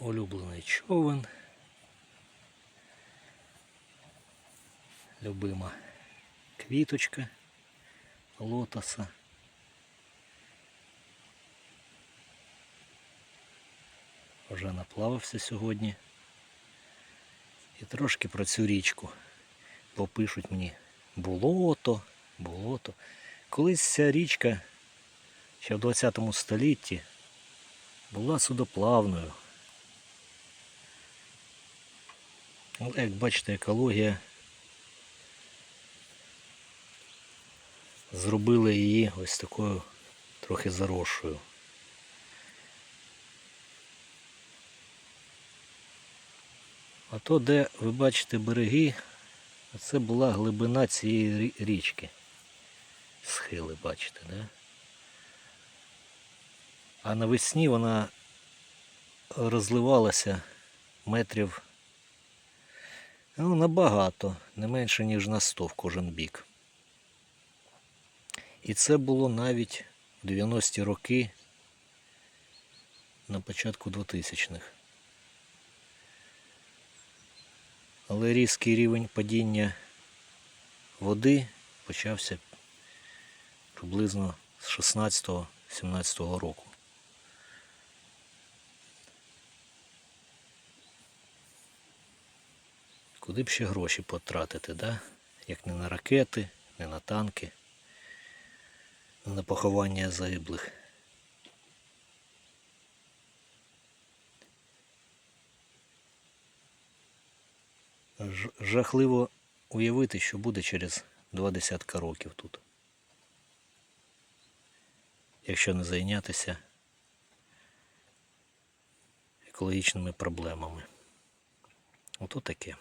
улюблений човен. Любима квіточка лотоса. Вже наплавався сьогодні. І трошки про цю річку. Бо пишуть мені болото, болото. Колись ця річка ще в 20 столітті була судоплавною. Але як бачите, екологія зробила її ось такою трохи заросшою. А то, де ви бачите береги, це була глибина цієї річки. Схили, бачите, да? А навесні вона розливалася метрів ну, набагато, не менше, ніж на 100 в кожен бік. І це було навіть в 90-ті роки на початку 2000-х. Але різкий рівень падіння води почався приблизно з 16-17 року. Куди б ще гроші потратити, да? як не на ракети, не на танки, не на поховання загиблих. Жахливо уявити, що буде через два десятка років тут. Якщо не зайнятися екологічними проблемами. Ото таке.